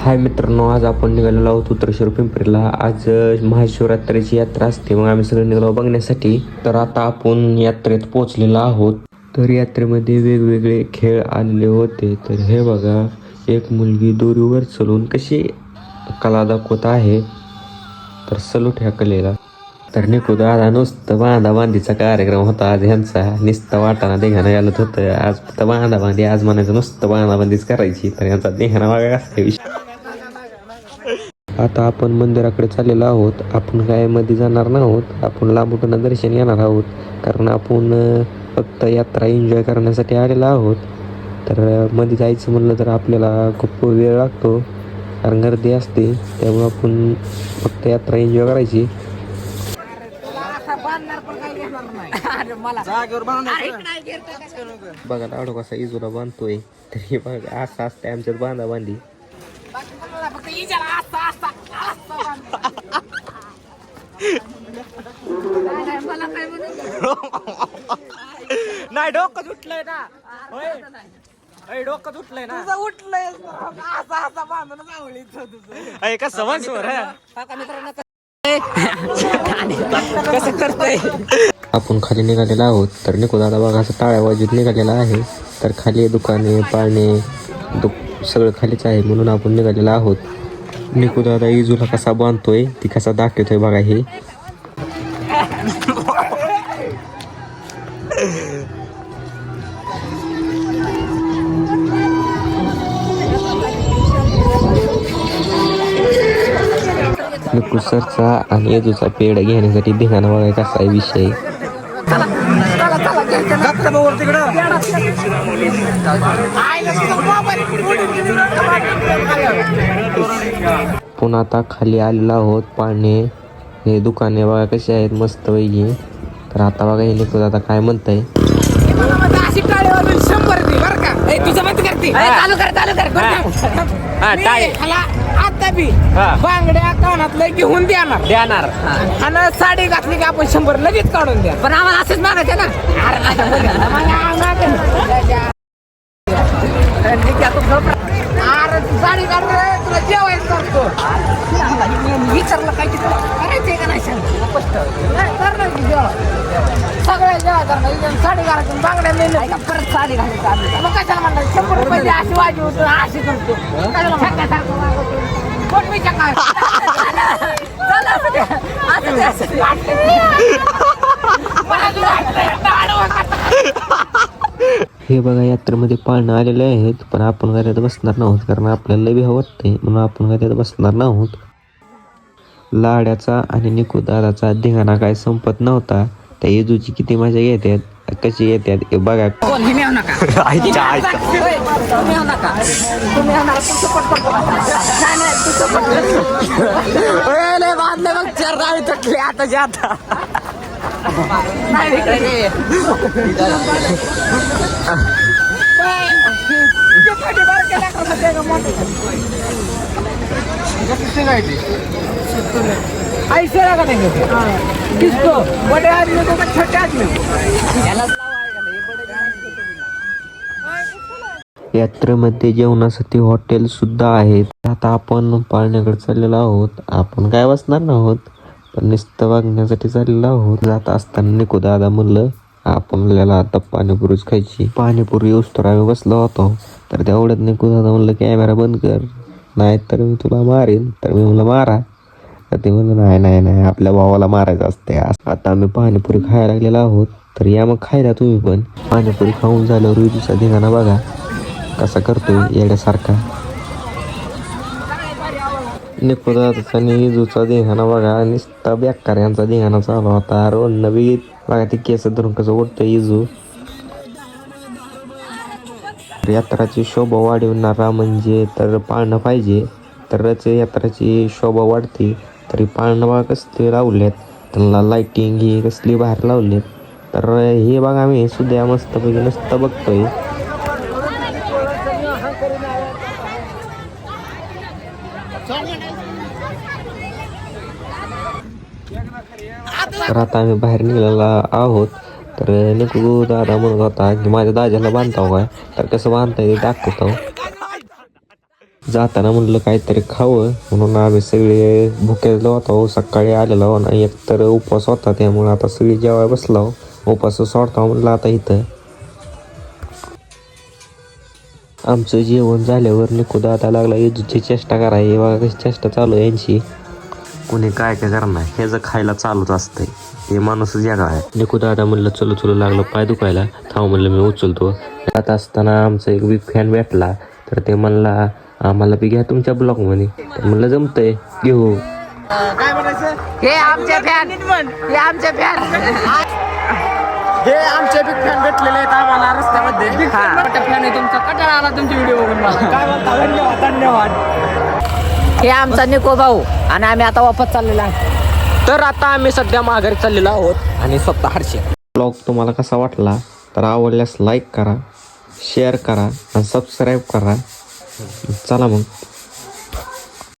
हाय मित्रांनो आज आपण निघालेलो आहोत उत्तरेश्वर पिंपरीला. आज महाशिवरात्रीची यात्रा असते. मग आम्ही सगळे निघालो बघण्यासाठी. तर आता आपण यात्रेत पोहोचलेलो आहोत. तर यात्रेमध्ये वेगवेगळे खेळ आलेले होते. तर हे बघा एक मुलगी दोरीवर चलून कशी कला दाखवत आहे. तर सलूट ह्या कलेला. तर निकू दादा नुसतं बांधा बांधीचा कार्यक्रम होता आज ह्यांचा. नुसतं वाटाणा देखाना घालत होतं. आज फक्त बांधा बांधी आज म्हणायचं नुसतं बांधा बांधीच करायची. तर यांचा देघाणा वागा कसा विषय. आता आपण मंदिराकडे चाललेलो आहोत. आपण काय मध्ये जाणार नाहोत. आपण लांबून दर्शन घेणार आहोत. कारण आपण फक्त यात्रा एन्जॉय करण्यासाठी आलेलो आहोत. तर मध्ये जायचं म्हणलं तर आपल्याला खूप वेळ लागतो. कारण गर्दी असते. त्यामुळे आपण फक्त यात्रा एन्जॉय करायची. बघा लाडू कसा इजूला बांधतोय. तरी बघा असं असते आमच्यात बांधा बांधी नाही डोकं उठलंय ना. होय. डोकं उठलंय ना. तुझं उठलंय. असा असा बांधून आवडीच तुझं. अय का समज कसं? करतोय? आपण खाली निघालेलो आहोत. तर निको दादा बघा असं टाळ्या वाजवत निघालेला आहे. तर खाली दुकाने पाळणे दु सगळं खालीच आहे. म्हणून आपण निघालेलो आहोत. निकू दादा इजूला कसा बांधतोय ती कसा दाखवतोय बघा हे. निकू सरचा आणि येजूचा पेड घेण्यासाठी धिंगाणा बघाय कसा विषय. आहे तिकडं पुन्हा आता खाली आलेलो आहोत पाळणे हे दुकाने बघा कशी आहेत मस्त पैकी. तर आता बघा हे निघतो आता काय म्हणताय? करते. चालू कर चालू कर हा, टाळी. ह्याला आता बी हा. बांगड्या कानातलं घेऊन देणार. देणार. आणि साडी घातली की आपण शंभर लगेच काढून द्या पण आम्हाला असंच मागायचं ना. अरे नाही मग आम्हाला- काढ रे, तुला जेवायचं करतो. विचारलं काय तिथं? करायचंय का नाही सांग. स्पष्ट नाही, करणार की. सगळ्या करणार इथं साडी घालायची बांगड्या नेल्या परत साडी घालायची मग कशाला म्हणतात शंभर रुपये दे, अशी वाजी होतो अशी करतो. कशाला वागवतो? कोण विचार काय असू. मला तुला. हे बघा यात्रेमध्ये पाळणं आलेले आहेत पण आपण गाड्यात बसणार नाहोत? कारण आपल्याला लई भीती वाटते म्हणून आपण गाड्यात बसणार नाहोत? लाड्याचा आणि निकू दादाचा धिंगाणा काय संपत नव्हता. त्या येजूची किती मजा घेतात कशी घेतात हे बघा. कोण? हिने का? नाही, ऐसे लगा देंगे किसको बड़े आदमी को छोटे आदमी को यात्रेमध्ये जेवणासाठी हॉटेल सुद्धा आहेत आता आपण पाळण्याकडे चाललेलो आहोत आपण काय बसणार नाहोत पण नुसतं वागण्यासाठी चाललेलो आहोत. जात असताना निको दादा म्हणलं आपण आपल्याला आता पाणीपुरीच खायची. पाणीपुरी तर आम्ही बसलो होतो. तर तेवढ्यात निको दादा म्हणलं कॅमेरा बंद कर. नाही तर मी तुला मारेन. तर मी म्हणलं मारा. तर ते म्हणलं नाही नाही नाही. आपल्या भावाला मारायचं असते आता आम्ही पाणीपुरी खायला लागलेलो आहोत. तर या मग खायला तुम्ही पण. पाणीपुरी खाऊन झाल्यावर विजूचा धिंगाणा बघा. कसा करतोय येड्यासारखा. निकोदाचा आणि इजूचा धिंगाणा बघा निस्ता बेकार यांचा धिंगाणा चालू होता रोड नवी बघा ती केस धरून कसं उठतं इजू यात्राची शोभा वाढवणारा म्हणजे तर पाळणं पाहिजे तरच यात्राची शोभा वाढते तरी पाळणं बघा कसले लावलेत त्यांना लाईटिंग ही कसली बाहेर लावलेत तर हे बघा आम्ही सुद्धा मस्तपैकी नुसतं बघतोय तर आता आम्ही बाहेर निघालेला आहोत. तर निकू दादा म्हणत होता की माझ्या दाजाला बांधताव काय? तर कसं बांधता येईल दाखवतो. जाताना म्हणलं काहीतरी खावं. म्हणून आम्ही सगळे भुकेलो होतो. सकाळी आलेलो आणि एकतर उपवास होता त्यामुळे आता सगळी जेवाय बसलो. उपवास सोडता म्हणलं आता इथं. आमचं जेवण झाल्यावर निकू दादा लागला इजूची चेष्टा करायची बघा कशी चेष्टा चालू आहे यांची. कोणी काय काय करणार ह्याचं खायला चालूच असतंय ते माणूसच या आहे. निकू दादा म्हणलं चलो चलो लागलं पाय दुखायला. थांब म्हणलं मी उचलतो. जात असताना आमचा एक बिग फॅन भेटला तर ते म्हणला आम्हाला बी घ्या तुमच्या ब्लॉगमध्ये तर म्हणलं जमतंय घेऊ. काय म्हणायचं हे आमचे फॅन हे आमचे फॅन हे आमचे बिग फॅन भेटलेले आहेत आम्हाला रस्त्यामध्ये. फॅन आहे तुमचा. कटाळा आला तुमची व्हिडिओ बघून मला. काय म्हणता धन्यवाद धन्यवाद. हे आमचा निको भाऊ आणि आम्ही आता वापस चाललेलो आहे. तर आता आम्ही सध्या माघारी चाललेलो आहोत आणि स्वतः हर्षे. ब्लॉग तुम्हाला कसा वाटला? तर आवडल्यास लाईक करा शेअर करा आणि सबस्क्राईब करा. चला मग.